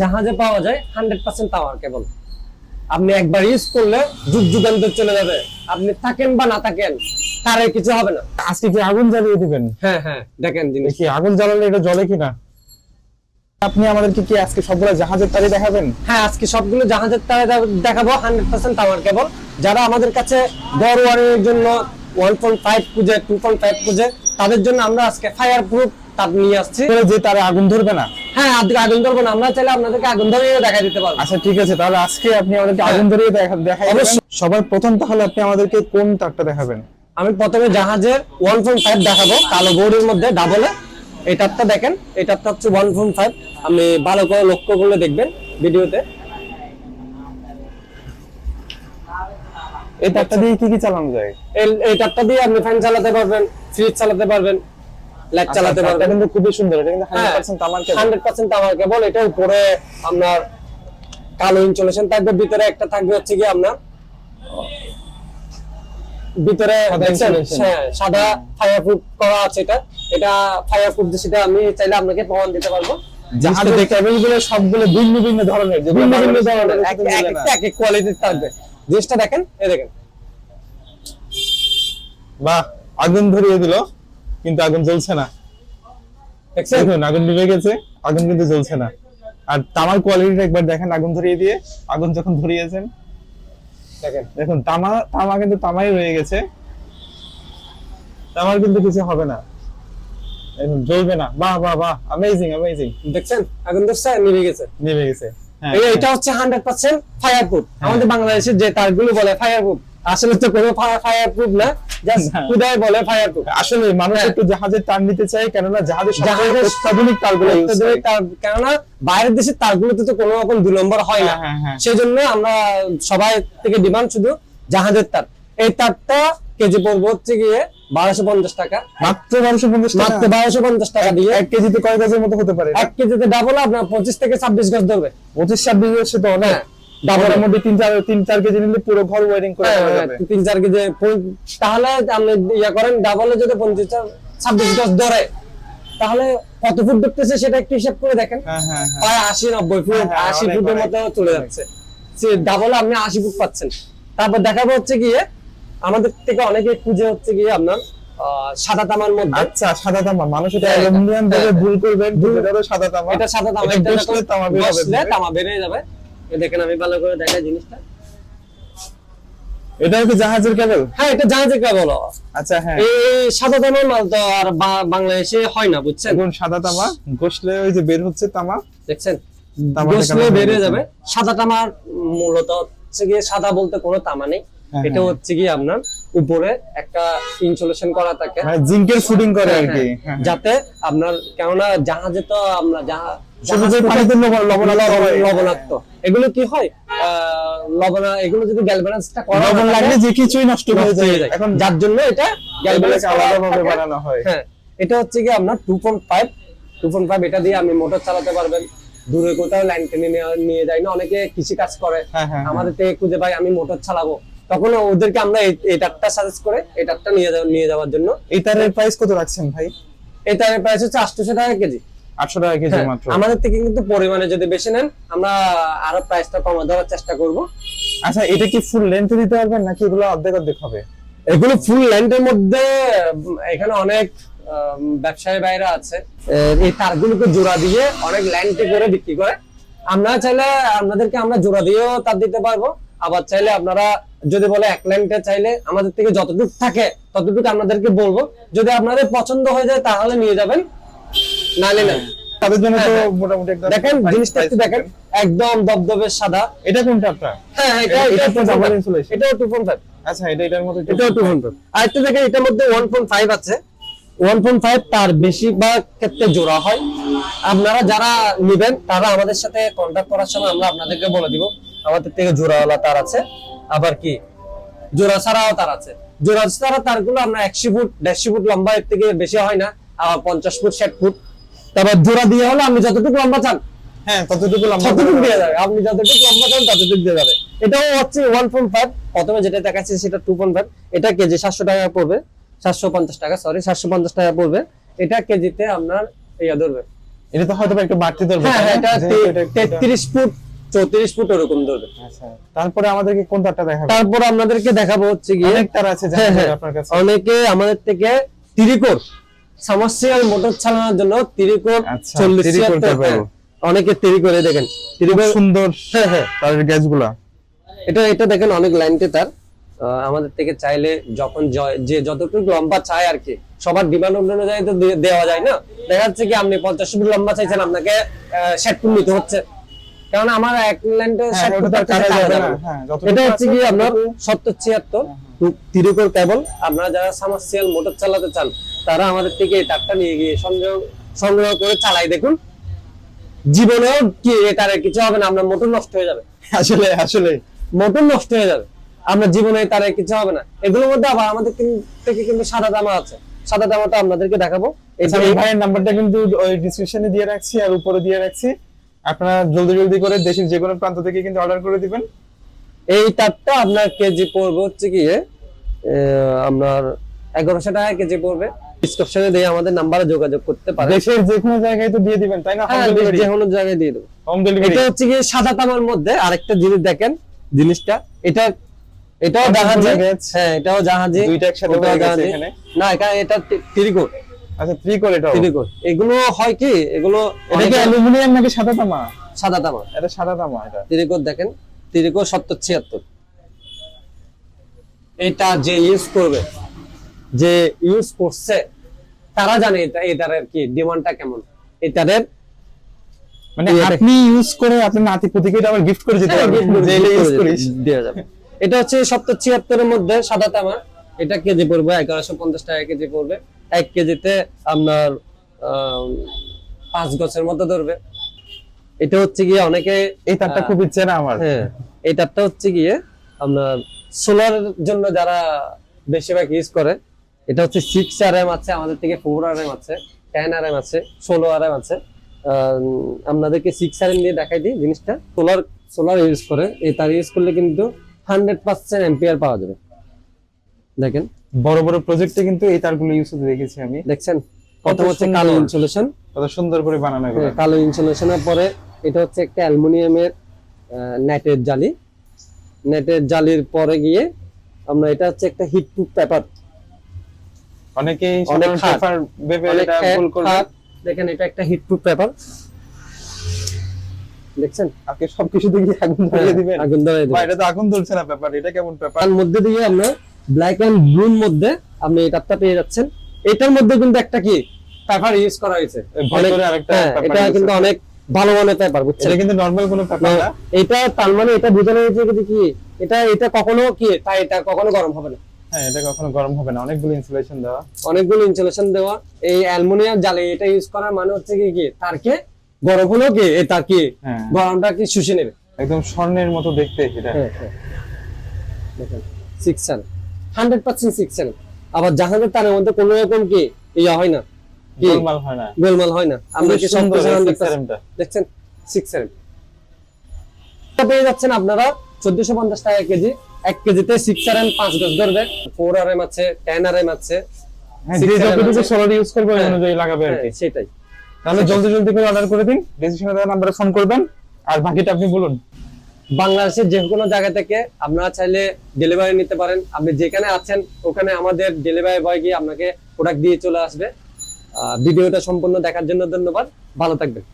জাহাজে পাওয়া যায় হান্ড্রেড পার্সেন্ট টাওয়ার কেবল আপনি একবার ইউজ করলে যুগ যুগান্তর চলে যাবে। আপনি থাকেন বা না থাকেন তার কিছু হবে না। আজকে কি আগুন জ্বালিয়ে দিবেন? হ্যাঁ হ্যাঁ দেখেন জিনিস। দেখি আগুন জ্বালালে এটা জ্বলে কিনা? আপনি আমাদেরকে কি আজকে সবগুলো জাহাজের তারি দেখাবেন? হ্যাঁ আজকে সবগুলো জাহাজের তারে দেখাবো হান্ড্রেড পার্সেন্ট টাওয়ার কেবল যারা আমাদের কাছে বড় ওয়ারের জন্য ওয়ান পয়েন্ট ফাইভ খুঁজে টু পয়েন্ট ফাইভ খুঁজে তাদের জন্য আমরা আজকে ফায়ার প্রুফ তার নিয়ে আসছি। যে তারে আগুন ধরবে না? হ্যাঁ আজকে আগুন ধরবো না। আমরা চাইলে আপনাদেরকে আগুন ধরিয়ে দেখা দিতে পারব। আচ্ছা ঠিক আছে। তাহলে আজকে আপনি আমাদেরকে আগুন ধরিয়ে দেখা দেখাই হ্যাঁ। অবশ্যই। দিবেন। সবার প্রথম তাহলে আপনি আমাদেরকে কোন তারটা দেখাবেন? আমি প্রথমে জাহাজের ওয়ান পয়েন্ট ফাইভ দেখাবো কালো বোর্ডের মধ্যে ডাবলে এই তারটা দেখেন। এই তারটা হচ্ছে ওয়ান পয়েন্ট ফাইভ আপনি ভালো করে লক্ষ্য করলে দেখবেন ভিডিওতে। এই তারটা দিয়ে কি কি চালানো যায়? এই- এই তারটা দিয়ে আপনি ফ্যান চালাতে পারবেন ফ্রিজ চালাতে পারবেন। লাইট আচ্ছা, চালাতে তারটা পারবেন কিন্তু খুবই সুন্দর এটা কিন্তু হ্যাঁ। 100% তামার কেবল। হান্ড্রেড পার্সেন্ট আমার কেবল এটা উপরে আপনার কালো ইনসুলেশন থাকবে ভিতরে একটা থাকবে হচ্ছে কি আপনার ভিতরে সাদা দেখছেন? হ্যাঁ, করা আছে এটা। এটা ফায়ার প্রুফ সেটা আমি চাইলে আপনাকে প্রমাণ দিতে পারব। জাহাজের সবগুলো ভিন্ন ভিন্ন ধরনের ভিন্ন ভিন্ন ধরনের এক এক কোয়ালিটির থাকবে। জিনিসটা দেখেন দেখেন। বাহ আগুন ধরিয়ে দিল। কিন্তু আগুন জ্বলছে না। দেখুন আগুন নিভে গেছে আগুন কিন্তু জ্বলছে না। আর তামার কোয়ালিটিটা একবার দেখেন আগুন ধরিয়ে দিয়ে আগুন যখন ধরিয়েছেন দেখেন। দেখুন তামা তামা কিন্তু তামাই রয়ে গেছে। তামার কিন্তু কিছু হবে না। জ্বলবে না। বাহ বাহ বাহ অ্যামেজিং অ্যামেজিং দেখছেন? আগুন ধরছে নিভে গেছে। নেমে গেছে। হ্যাঁ। এটা হচ্ছে হান্ড্রেড পার্সেন্ট ফায়ার প্রুফ আমাদের বাংলাদেশের যে তারগুলো বলে ফায়ার প্রুফ আসলে তো কোনো ফায়ার প্রুফ না। জাস্ট না। বলে ফায়ার প্রুফ আসলে মানুষ হ্যাঁ। একটু জাহাজের তার নিতে চায় কেননা জাহাজের জাহাজের অত্যাধুনিক তারগুলো তার কেননা বাইরের দেশের তারগুলোতে তো কোনো রকম দুই নম্বর হয় না। হ্যাঁ, হ্যাঁ। সেজন্য আমরা সবাই থেকে ডিমান্ড শুধু জাহাজের তার। এই তারটা কেজি পড়বে হচ্ছে গিয়ে বারোশো পঞ্চাশ টাকা। মাত্র বারোশো পঞ্চাশ মাত্র বারোশো পঞ্চাশ টাকা দিয়ে এক কেজিতে কয় গাছের মতো হতে পারে? এক কেজিতে ডাবল আপনার পঁচিশ থেকে ছাব্বিশ গজ ধরবে। পঁচিশ ছাব্বিশ বছর তো অনেক। হ্যাঁ। তিন চার তিন চার কেজি নিলে পুরো ঘর ওয়ারিং করে হ্যাঁ, হ্যাঁ, যাবে। তিন চার কেজি তাহলে আপনি ইয়া করেন ডাবলে যদি পঞ্চাশ ছাব্বিশ গজ ধরে তাহলে কত ফুট সেটা একটু হিসাব করে দেখেন। প্রায় আশি নব্বই ফুট আশি ফুটের মতো চলে যাচ্ছে। ডাবলে আপনি আশি ফুট পাচ্ছেন। তারপর দেখাবো হচ্ছে গিয়ে আমাদের থেকে অনেকে খুঁজে হচ্ছে গিয়ে আপনার আহ, সাদা তামার মধ্যে। আচ্ছা সাদা তামা। মানুষ এটা অ্যালুমিনিয়াম ভুল করবেন ভুল সাদা তামা। এটা সাদা তামা এটা বেড়ে যাবে। দেখেন আমি ভালো করে দেখাই জিনিসটা। এটাও কি জাহাজের কেবল? হ্যাঁ এটা জাহাজে কেবল। আচ্ছা হ্যাঁ। এই সাদা তামার মাল তো আর বাংলাদেশে হয় না বুঝছেন? এখন সাদা তামা ঘষলে ওই যে বের হচ্ছে তামা। দেখছেন? গোসলে দেখানো যাবে। সাদা তামার মূলত হচ্ছে গিয়ে সাদা বলতে কোনো তামা নেই। হ্যাঁ, এটা। হচ্ছে কি আপনার উপরে একটা ইনসুলেশন করা থাকে। মানে জিঙ্কের ফুডিং করে আর কি। যাতে আপনার কেননা জাহাজে তো আমরা জাহাজ লবণাক্ত লবণ- হয়। লবণাক্ত। এগুলো কি হয়? লবণা এগুলো যদি গ্যালভেনাসটা করা লবণ লাগলে যে কিছুই নষ্ট হয়ে যায়। এখন যার জন্য এটা গ্যালভেনাস আলাদাভাবে বানানো হয়। হ্যাঁ এটা হচ্ছে কি আপনার এটা দিয়ে আপনি মোটর চালাতে পারবেন। দূরে কোথাও লাইন টেনে নিয়ে যায় না। অনেকে কৃষি কাজ করে। হ্যাঁ, হ্যাঁ, আমাদের থেকে খুঁজে ভাই আমি মোটর চালাবো। তখন ওদেরকে আমরা এই সাজেস্ট করে এই টাকটা নিয়ে নিয়ে যাওয়ার জন্য। তারের প্রাইস কত রাখছেন ভাই? তারের প্রাইস হচ্ছে আটশোশো টাকা কেজি। আটশো টাকা কেজি হ্যাঁ, মাত্র। আমাদের থেকে কিন্তু পরিমাণে যদি বেশি নেন আমরা আরও প্রাইসটা কমা দেওয়ার চেষ্টা করব। আচ্ছা এটা কি ফুল লেন্থে দিতে পারবেন নাকি এগুলো অর্ধেক অর্ধেক হবে? এগুলো ফুল ল্যান্ডের মধ্যে এখানে অনেক ব্যবসায়ী বাইরা আছে। এই তারগুলোকে জোড়া দিয়ে অনেক ল্যান্ডে করে বিক্রি করে। আমরা চাইলে আপনাদেরকে আমরা জোড়া দিয়েও তার দিতে পারব। আবার চাইলে আপনারা যদি বলে এক ল্যান্ডে চাইলে আমাদের থেকে যতটুকু থাকে ততটুকু আপনাদেরকে বলব। যদি আপনাদের পছন্দ হয়ে যায় তাহলে নিয়ে যাবেন। নালে না তাদের জন্য তো হ্যাঁ, মোটামুটি একটা দেখেন জিনিসটা একটু দেখেন। একদম দবদবে সাদা। এটা কোনটা আপনার হ্যাঁ হ্যাঁ, এটা এটা- তো এটাও পয়েন্ট ফাইভ আচ্ছা এটা এটার মতো এটাও আর একটা দেখেন। এটার মধ্যে ওয়ান পয়েন্ট ফাইভ আছে। ওয়ান পয়েন্ট ফাইভ তার বেশিরভাগ ক্ষেত্রে জোড়া হয়। আপনারা যারা নিবেন তারা আমাদের সাথে কন্ট্যাক্ট করার সময় আমরা আপনাদেরকে বলে দিব। আমাদের থেকে জোড়াওয়ালা তার আছে। আবার কি? জোড়া ছাড়াও তার আছে। জোড়া ছাড়া তারগুলো আমরা একশো ফুট দেড়শো ফুট লম্বা এর থেকে বেশি হয় না। আবার পঞ্চাশ ফুট ষাট ফুট। তারপর জোড়া দিয়ে হলে আপনি যতটুকু লম্বা চান। হ্যাঁ ততটুকু লম্বা ততটুকু যাবে। আপনি যতটুকু লম্বা চান ততটুকু যাবে। এটাও হচ্ছে ওয়ান পয়েন্ট ফাইভ প্রথমে যেটা দেখাচ্ছি সেটা টু পয়েন্ট ফাইভ এটা কেজি সাতশো টাকা পড়বে। সাতশো পঞ্চাশ টাকা সরি সাতশো পঞ্চাশ টাকা পড়বে। এটা কেজিতে আপনার ইয়া ধরবে। এটা তো হয়তো একটু বাড়তি ধরবে হ্যাঁ? এটা তেত্রিশ ফুট চৌত্রিশ ফুট ওরকম ধরবে। আচ্ছা তারপরে আমাদেরকে কোন তারটা দেখাবে? তারপর আপনাদেরকে দেখাবো হচ্ছে গিয়ে অনেক তার আছে হ্যাঁ। আপনার কাছে। অনেকে আমাদের থেকে তিরিকোর সামার্সিয়াল মোটর চালানোর জন্য তিরিকোর আচ্ছা, চল্লিশ। হ্যাঁ, অনেকে তিরিকোরে দেখেন। খুব সুন্দর হ্যাঁ হ্যাঁ। তারের গ্যাসগুলা। এটা এটা দেখেন অনেক লাইনতে তার। আমাদের থেকে চাইলে যখন যে যতটুকু লম্বা চায় আর কি সবার ডিমান্ড অনুযায়ী তো দেওয়া যায় না। দেখা যাচ্ছে কি আপনি পঞ্চাশ ফুট লম্বা চাইছেন আপনাকে ষাট ফুট নিতে হচ্ছে। কারণ আমার এক হ্যাঁ, ষাট ফুট। হ্যাঁ, এটা হচ্ছে কি আপনার সত্তর ছিয়াত্তর তিরিকোর কেবল আপনারা যারা সামার্সিয়াল মোটর চালাতে চান তারা আমাদের থেকে এই তারটা নিয়ে গিয়ে সংগ্রহ সংগ্রহ করে চালাই দেখুন জীবনেও কি এটার কিছু হবে না আপনার মোটর নষ্ট হয়ে যাবে। আসলে আসলে। মোটর নষ্ট হয়ে যাবে। আমরা জীবনে তার কিছু হবে না। এগুলোর মধ্যে আবার আমাদের থেকে কিন্তু সাদা দামা আছে। সাদা দামাটা আপনাদেরকে দেখাবো। এই আচ্ছা, এই ভাইয়ের নাম্বারটা কিন্তু ওই ডিসক্রিপশনে দিয়ে রাখছি আর উপরে দিয়ে রাখছি। আপনারা জলদি জলদি করে দেশের যে কোনো প্রান্ত থেকে কিন্তু অর্ডার করে দিবেন। এই তারটা আপনার কেজি পড়বে হচ্ছে গিয়ে আপনার এগারোশো টাকা কেজি পড়বে। ডিসক্রিপশনে দিয়ে আমাদের নাম্বারে যোগাযোগ করতে পারেন। দেশের যে কোনো জায়গায় তো দিয়ে দিবেন তাই না? হোম হ্যাঁ ডেলিভারি যে কোনো জায়গায় দিয়ে দেবো। হোম ডেলিভারি এটা হচ্ছে গিয়ে সাদা তামার মধ্যে আরেকটা জিনিস দেখেন জিনিসটা। এটা এটাও অনেকগুলো জাহাজে। হ্যাঁ এটাও জাহাজে। দুইটা একসাথে হয়ে গেছে এখানে। না এখানে এটা ত্রিকোট আচ্ছা থ্রি করে এটাও। ত্রিকোট এগুলো হয় কি? এগুলো এটা কি অ্যালুমিনিয়াম নাকি সাদা তামা? সাদা তামা। এটা সাদা তামা এটা। তিরিকোট দেখেন। তিরিকোট সত্তর ছিয়াত্তর। এটা যে ইউজ করবে যে ইউজ করছে তারা জানে এটা এটারের কি ডিমান্ডটা কেমন। মানে এই এটা- আপনি ইউজ করে আপনার নাতি পুতিকে আবার গিফট করে দিতে হ্যাঁ, পারবেন। ইউজ দেওয়া যাবে। এটা হচ্ছে সত্তর ছিয়াত্তরের মধ্যে সাদা তামা। এটা কেজি পড়বে এগারোশো পঞ্চাশ টাকা কেজি পড়বে। এক কেজিতে আপনার পাঁচ গছের মতো ধরবে। এটা হচ্ছে গিয়ে অনেকে এই তারটা খুব ইচ্ছে না আমার। হ্যাঁ এই তারটা হচ্ছে গিয়ে আপনার সোলার জন্য যারা বেশিরভাগ ইউজ করে এটা হচ্ছে সিক্স আর এম আছে আমাদের থেকে ফোর আর এম আছে টেন আর এম আছে ষোলো আর এম আছে। আপনাদেরকে সিক্স আর এম দিয়ে দেখাই দিই জিনিসটা। সোলার সোলার ইউজ করে এই তার ইউজ করলে কিন্তু হান্ড্রেড পার্সেন্ট এম্পিয়ার পাওয়া যাবে। দেখেন। বড় বড় প্রজেক্টে কিন্তু এই তারগুলো ইউজ করতে দেখেছি আমি। দেখছেন? প্রথম হচ্ছে কালো ইনসুলেশন কত সুন্দর করে বানানো এগুলো। কালো ইনসুলেশনের পরে এটা হচ্ছে একটা অ্যালুমিনিয়ামের নেটের জালি। নেটের জালির পরে গিয়ে আমরা এটা হচ্ছে একটা হিট প্রুফ পেপার অনেকেই অনেক পেপার ভেবে এটা ভুল করবে। দেখেন এটা একটা হিট প্রুফ পেপার দেখছেন? আপনি সবকিছু দিয়ে আগুন ধরিয়ে দিবেন। আগুন ধরাই বা দিবেন এটা তো আগুন ধরছে না পেপার এটা কেমন পেপার মধ্যে দিয়ে আমরা ব্ল্যাক এন্ড ব্লুর মধ্যে আপনি পেয়ে যাচ্ছেন। এটার মধ্যে কিন্তু একটা কি? পেপার ইউজ করা হয়েছে। ভেতরে আরেকটা হ্যাঁ, এটা কিন্তু অনেক ভালো মানের পেপার বুঝছেন? এটা কিন্তু নরমাল কোনো পেপার না এটা তার মানে এটা বোঝানো হয়েছে কি? এটা এটা কখনো কি? তাই এটা কখনো গরম হবে না। হ্যাঁ এটা কখনো গরম হবে না। অনেকগুলো ইনসুলেশন দেওয়া। অনেকগুলো ইনসুলেশন দেওয়া। এই অ্যালুমিনিয়াম জালে এটা ইউজ করার মানে হচ্ছে কি কি? তারকে গরম হলেও কি? এ তার কি হ্যাঁ। গরমটা কি শুষে নেবে? একদম স্বর্ণের মতো দেখতে এটা। হ্যাঁ হ্যাঁ। দেখেন হান্ড্রেড পার্সেন্ট সিক্স সেভেন আবার জাহাজের তারের মধ্যে কোনো রকম কি ইয়া হয় না? গোলমাল হয় না। গোলমাল হয় না। আমরা কি টা। দেখছেন? সিক্স সেভেন পেয়ে যাচ্ছেন আপনারা চোদ্দশো পঞ্চাশ টাকা কেজি। এক কেজিতে সিক্স আর এম পাঁচ গজ ধরবে। ফোর আর এম আছে টেন আর এম আছে Six যে RM যতটুকু সোলার ইউজ করবে। অনুযায়ী লাগাবে আর কি। সেটাই। তাহলে জলদি জলদি করে অর্ডার করে দিন। ডিসক্রিপশনে নাম্বারে ফোন করবেন। আর বাকিটা আপনি বলুন। বাংলাদেশের যে কোনো জায়গা থেকে আপনারা চাইলে ডেলিভারি নিতে পারেন। আপনি যেখানে আছেন ওখানে আমাদের ডেলিভারি বয় গিয়ে আপনাকে প্রোডাক্ট দিয়ে চলে আসবে। ভিডিওটা সম্পূর্ণ দেখার জন্য ধন্যবাদ। ভালো থাকবেন।